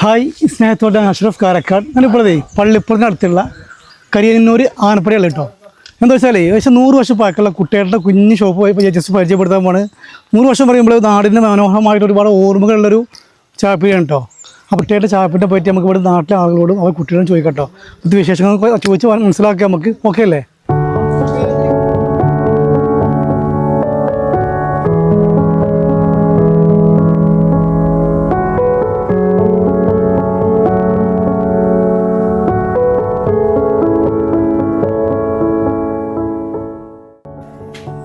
Hi സ്നേഹത്തോടെ അഷ്റഫ് കാരക്കാട് ഞാനിപ്പോഴേ പള്ളിപ്പുറത്തിന് അടുത്തുള്ള കരിയന്നൂർ ആനപ്പടിയുള്ള കേട്ടോ? എന്താ വെച്ചാൽ ഏകദേശം നൂറ് വർഷം പഴക്കമുള്ള കുട്ടികളുടെ കുഞ്ഞ് ഷോപ്പ് പോയി ജസ്റ്റ് പരിചയപ്പെടുത്താൻ പോണ് നൂറ് വർഷം പറയുമ്പോൾ നാടിന്റെ മനോഹരമായിട്ട് ഒരുപാട് ഓർമ്മകളുള്ളൊരു ചാപ്പിയാണ് കേട്ടോ. ആ കുട്ടികളുടെ ചായപ്പീടിനെ പറ്റി നമുക്ക് ഇവിടെ നാട്ടിലെ ആളുകളോടും അവർ കുട്ടികളോടും ചോദിക്കട്ടോ കേട്ടോ. ഇത് വിശേഷങ്ങൾ ചോദിച്ച് മനസ്സിലാക്കി നമുക്ക് ഓക്കെ അല്ലേ?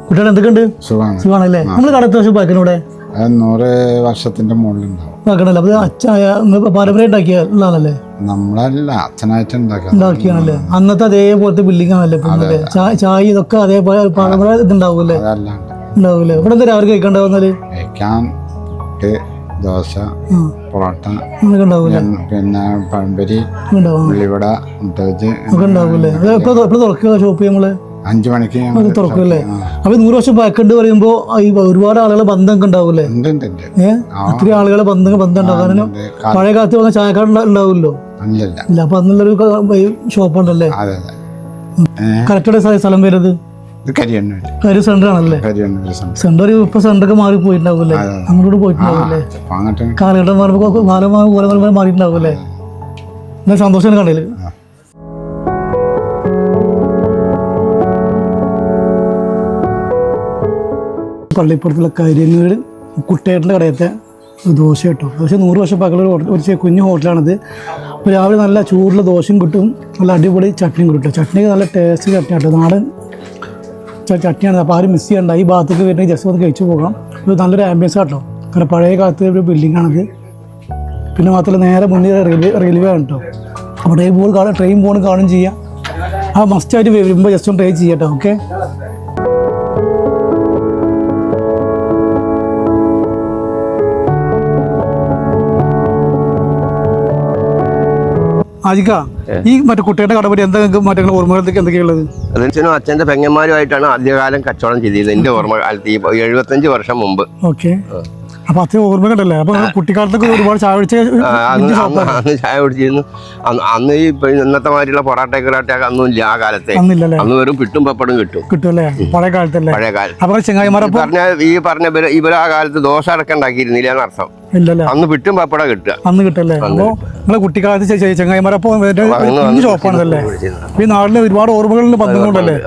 കുട്ടികൾ എന്തൊക്കെയുണ്ട്? സുഖമാണ്. സുഖമാണല്ലേ? നമ്മൾ കടത്ത വർഷം പാക്കിനൂടെ നൂറ് വർഷത്തിന്റെ മുകളിലുണ്ടാവും. പാരമ്പര്യം ഉള്ളതാണല്ലേ നമ്മളല്ല അച്ഛനായിട്ട് ഉണ്ടാക്കിയാണല്ലേ അന്നത്തെ അതേപോലത്തെ ബിൽഡിംഗ് ആണല്ലേ ഇപ്പം ചായ ഇതൊക്കെ അതേപോലെ ഇതുണ്ടാവൂല്ലേ അതല്ലാണ്ട് ഉണ്ടാവൂലേ ഇവിടെ എന്താ രാവിലെ കഴിക്കണ്ടാവുന്നാൽ കഴിക്കാൻ ദോശ പൊറോട്ട പിന്നെ പഴംപരി ഉള്ളിവട എപ്പോൾ തുറക്കുക ഷോപ്പ് നമ്മൾ? അഞ്ചു മണിക്ക് അത് അപ്പൊ നൂറ് വർഷം പാക്കുണ്ട് പറയുമ്പോ ഈ ഒരുപാട് ആളുകളെ ബന്ധം ഉണ്ടാവൂലേ ഏഹ് ഒത്തിരി ആളുകളെ ബന്ധം ബന്ധം ഉണ്ടാവും കാരണം പഴയ കാലത്ത് വന്ന ചായക്കാട് ഉണ്ടാവുമല്ലോ? അല്ലല്ല ഇല്ല അപ്പൊ അന്നുള്ളൊരു ഷോപ്പ് ഉണ്ടല്ലേ അതെ അതെ. ഏ കറക്റ്റ് സ്ഥലം വരുന്നത് ഒരു സെന്റർ ആണല്ലേ സെന്റർ. ഇപ്പൊ സെന്ററൊക്കെ മാറി പോയിട്ടുണ്ടാവൂലേ അങ്ങോട്ട് പോയിട്ടുണ്ടാവൂലേ കാലഘട്ടം മാറുമ്പോ കാലം മാറിയിട്ടുണ്ടാവൂലേ എന്നാ സന്തോഷം കണ്ടില്ല പള്ളിപ്പുറത്തുള്ള കരിയന്നൂർ കുട്ടേട്ടന്റെ കടയത്തെ ദോശ കിട്ടും. ദോശ നൂറ് വർഷം പകൽ ഒരു കുഞ്ഞു ഹോട്ടലാണിത്. അപ്പോൾ രാവിലെ നല്ല ചൂടുള്ള ദോശയും കിട്ടും. നല്ല അടിപൊളി ചട്നിയും കിട്ടും. ചട്നിക്ക് നല്ല ടേസ്റ്റ് ചട്നി കേട്ടോ. നാടൻ ചട്നിയാണ്. അപ്പോൾ ആരും മിസ് ചെയ്യണ്ട. ഈ ഭാഗത്തേക്ക് വരണമെങ്കിൽ ജസ്റ്റ് ഒന്ന് കഴിച്ചു പോകാം. ഇത് നല്ലൊരു ആംബിയൻസ് കേട്ടോ കാരണം പഴയ കാലത്ത് ഒരു ബിൽഡിംഗ് ആണിത്. പിന്നെ മാത്രമല്ല നേരെ മുന്നിൽ റെയിൽവേ റെയിൽവേ ആണ് കേട്ടോ. അപ്പോൾ ട്രെയിൻ പോകുന്ന കാണും ട്രെയിൻ പോകുന്ന കാണും ചെയ്യാം. ആ മസ്റ്റായിട്ട് വരുമ്പോൾ ജസ്റ്റ് ഒന്ന് ട്രൈ ചെയ്യാം കേട്ടോ. ഓക്കെ ആജിക്ക ഈ മറ്റേ കുട്ടിയുടെ കടപടി എന്താ മറ്റേ ഓർമ്മകൾ എന്തൊക്കെ എന്തൊക്കെയുള്ളത് അതെന്നുവെച്ചാൽ അച്ഛന്റെ പെങ്ങന്മാരുമായിട്ടാണ് ആദ്യകാലം കച്ചവടം ചെയ്തത് എന്റെ ഓർമ്മ കാലത്ത് എഴുപത്തഞ്ച് വർഷം മുമ്പ്. ഓക്കെ. അപ്പൊ ഓർമ്മ കണ്ടല്ലേ? അപ്പൊ കുട്ടിക്കാലത്ത് കുട്ടിക്കാലത്തൊക്കെ ഒരുപാട് ചായ പിടിച്ച ആ, അന്ന് ചായ കുടിച്ചിരുന്നു. അന്ന് ഈ ഇന്നത്തെ മാതിരിയുള്ള പൊറാട്ട കിറാട്ടയൊക്കെ അന്നും ഇല്ല ആ കാലത്തെ. അന്ന് വെറും കിട്ടും പപ്പടും കിട്ടും. കിട്ടുമല്ലേ പഴയ കാലത്തല്ലേ? പഴയ കാലം അപ്പൊ ചെങ്ങായിമാരെ പറഞ്ഞ ഈ പറഞ്ഞ ഇവർ ഇവർ ആ കാലത്ത് ദോശ അടക്കം ഉണ്ടാക്കിയിരുന്നില്ല എന്നർത്ഥം ഇല്ലല്ലേ? അന്ന് പിട്ടും പപ്പട കിട്ടുക. അന്ന് കിട്ടല്ലേ? അപ്പോ നിങ്ങളെ കുട്ടിക്കാലത്ത് ചെങ്ങായിമാരപ്പോ ഷോപ്പാണല്ലേ ഈ നാട്ടിലെ ഒരുപാട് ഓർമ്മകളിൽ ബന്ധങ്ങളുണ്ടല്ലേ.